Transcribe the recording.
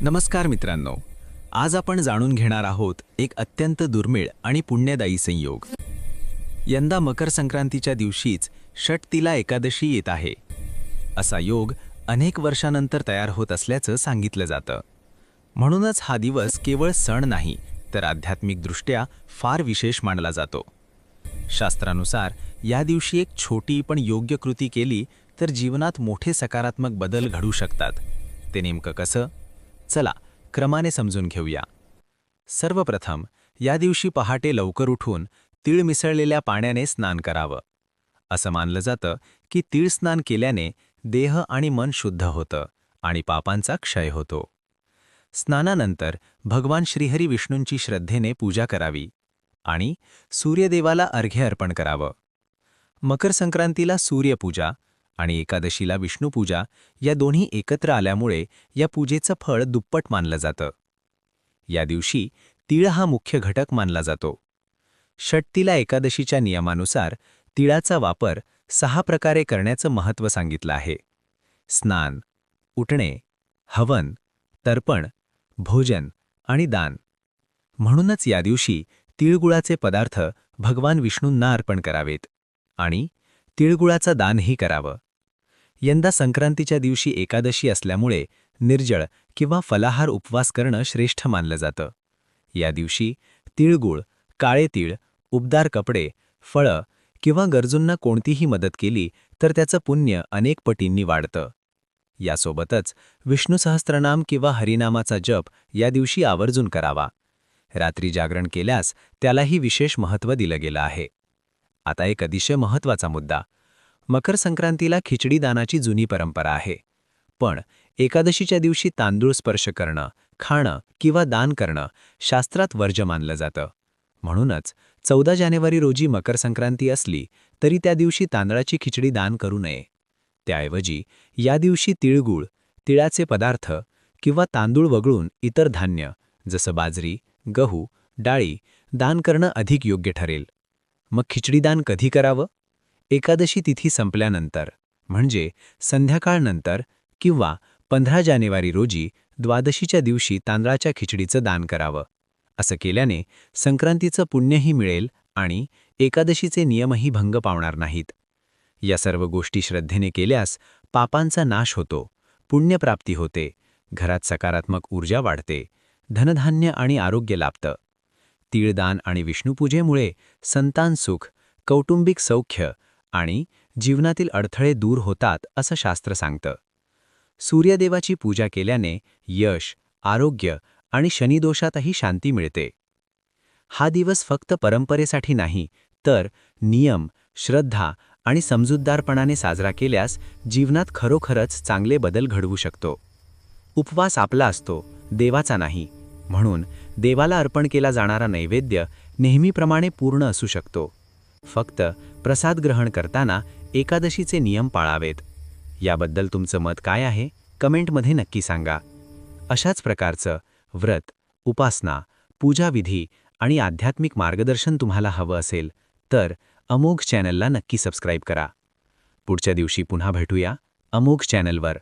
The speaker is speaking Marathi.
नमस्कार मित्रांनो. आज आपण जाणून घेणार आहोत एक अत्यंत दुर्मिळ आणि पुण्यदायी संयोग. यंदा मकर संक्रांतीच्या दिवशीच षटतिला एकादशी येत आहे. असा योग अनेक वर्षानंतर तयार होत असल्याचं सांगितलं जातं. म्हणूनच हा दिवस केवळ सण नाही तर आध्यात्मिकदृष्ट्या फार विशेष मानला जातो. शास्त्रानुसार या दिवशी एक छोटी पण योग्य कृती केली तर जीवनात मोठे सकारात्मक बदल घडू शकतात. ते नेमकं कसं? चला क्रमाने समजून घेऊया. सर्वप्रथम या दिवशी पहाटे लवकर उठून तीळ मिसळलेल्या पाण्याने स्नान करावं. असं मानलं जातं की तीळ स्नान केल्याने देह आणि मन शुद्ध होतं आणि पापांचा क्षय होतो. स्नानानंतर भगवान श्रीहरी विष्णूंची श्रद्धेने पूजा करावी आणि सूर्यदेवाला अर्घ्य अर्पण करावं. मकर संक्रांतीला सूर्यपूजा आणि एकादशीला विष्णुपूजा या दोन्ही एकत्र आल्यामुळे या पूजेचं फळ दुप्पट मानलं जातं. या दिवशी तीळ हा मुख्य घटक मानला जातो. षटतीला एकादशीच्या नियमानुसार तिळाचा वापर सहा प्रकारे करण्याचं महत्त्व सांगितलं आहे. स्नान उठणे हवन तर्पण भोजन आणि दान. म्हणूनच या दिवशी तिळगुळाचे पदार्थ भगवान विष्णूंना अर्पण करावेत आणि तिळगुळाचं दानही करावं. यंदा संक्रांतीच्या दिवशी एकादशी असल्यामुळे निर्जळ किंवा फलाहार उपवास करणं श्रेष्ठ मानलं जातं. या दिवशी तिळगुळ काळे तीळ उबदार कपडे फळं किंवा गरजूंना कोणतीही मदत केली तर त्याचं पुण्य अनेक पटींनी वाढतं. यासोबतच विष्णू सहस्त्रनाम किंवा हरिनामाचा जप या दिवशी आवर्जून करावा. रात्री जागरण केल्यास त्यालाही विशेष महत्त्व दिलं गेलं आहे. आता एक अतिशय महत्त्वाचा मुद्दा. मकर संक्रांतीला खिचडी दानाची जुनी परंपरा आहे. पण एकादशीच्या दिवशी तांदूळ स्पर्श करणं खाणं किंवा दान करणं शास्त्रात वर्ज मानलं जातं. म्हणूनच चौदा जानेवारी रोजी मकर संक्रांती असली तरी त्या दिवशी तांदळाची खिचडी दान करू नये. त्याऐवजी या दिवशी तिळगुळ तिळाचे पदार्थ किंवा तांदूळ वगळून इतर धान्य जसं बाजरी गहू डाळी दान करणं अधिक योग्य ठरेल. मग खिचडीदान कधी करावं? एकादशी तिथी संपल्यानंतर म्हणजे संध्याकाळनंतर किंवा पंधरा जानेवारी रोजी द्वादशीच्या दिवशी तांदळाच्या खिचडीचं दान करावं. असं केल्याने संक्रांतीचं पुण्यही मिळेल आणि एकादशीचे नियमही भंग पावणार नाहीत. या सर्व गोष्टी श्रद्धेने केल्यास पापांचा नाश होतो पुण्यप्राप्ती होते घरात सकारात्मक ऊर्जा वाढते धनधान्य आणि आरोग्य लाभतं. तीळदान आणि विष्णुपूजेमुळे संतान सुख कौटुंबिक सौख्य आणि जीवनातील अडथळे दूर होतात असं शास्त्र सांगतं. सूर्यदेवाची पूजा केल्याने यश आरोग्य आणि शनिदोषातही शांती मिळते. हा दिवस फक्त परंपरेसाठी नाही तर नियम श्रद्धा आणि समजूतदारपणाने साजरा केल्यास जीवनात खरोखरच चांगले बदल घडवू शकतो. उपवास आपला असतो देवाचा नाही. म्हणून देवाला अर्पण केला जाणारा नैवेद्य नेहमीप्रमाणे पूर्ण असू शकतो. फक्त प्रसाद ग्रहण करताना एकादशीचे नियम पाळावेत. याबद्दल तुमचं मत काय आहे कमेंटमध्ये नक्की सांगा. अशाच प्रकारचं व्रत उपासना पूजाविधी आणि आध्यात्मिक मार्गदर्शन तुम्हाला हवं असेल तर अमोघ चॅनलला नक्की सबस्क्राईब करा. पुढच्या दिवशी पुन्हा भेटूया अमोघ चॅनलवर.